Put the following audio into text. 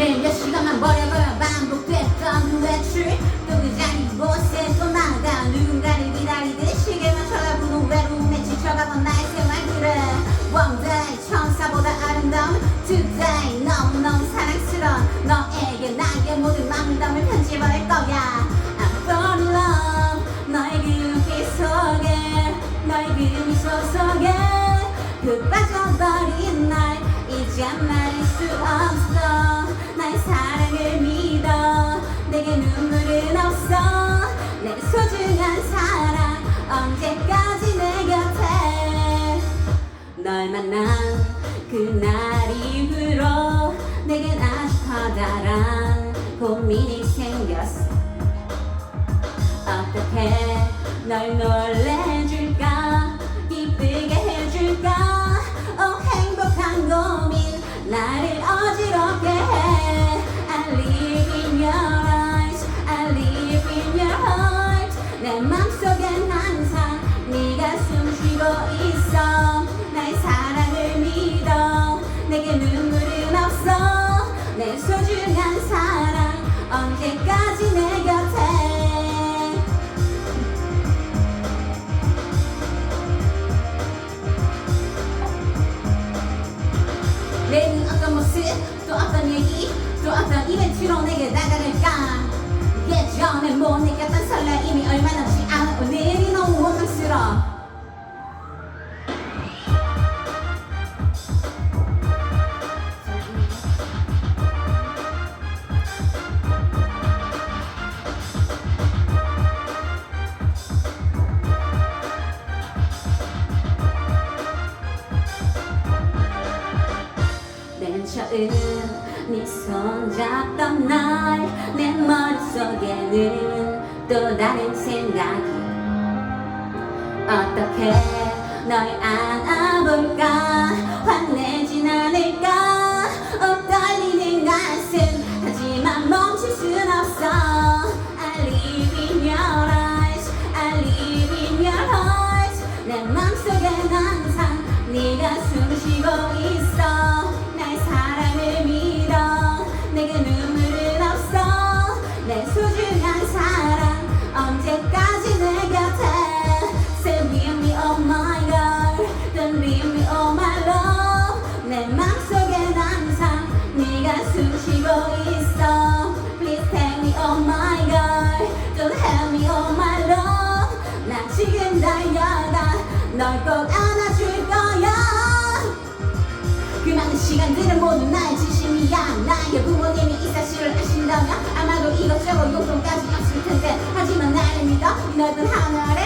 매일 몇 시간만 버려버려 반복됐던 외출. 또그자리 곳에 또 나가 누군가를 기다리듯 시계만 쳐다보는 외로움에 지쳐가던 나의 생활 그래 왕자의 천사보다 아름다운 투자이 너무너무 사랑스러운 너에게 나의 모든 마음담을 편집할 거야. I'm fall in love 너의 그 눈빛 속에 너의 그 미소 속에. 그 빠져버린 날 이제 말 널 만난 그날 이후로 내겐 아주 커다란 고민이 생겼어. 어떻게 널 놀래 이벤트로 내게 다가갈까? 예전에 못 느꼈던 설레임이 얼마 남지 않은 오늘이 너무 원망스러워. 맨 처음 네 손 잡던 날 내 머릿속에는 또 다른 생각이. 어떻게 널 안아볼까? 화내진 않을 널 꼭 안아줄 거야. 그 많은 시간들은 모두 나의 진심이야. 나의 부모님이 이 사실을 아신다면 아마도 이것저것 용돈까지 없을 텐데. 하지만 나를 믿어. 영인 너를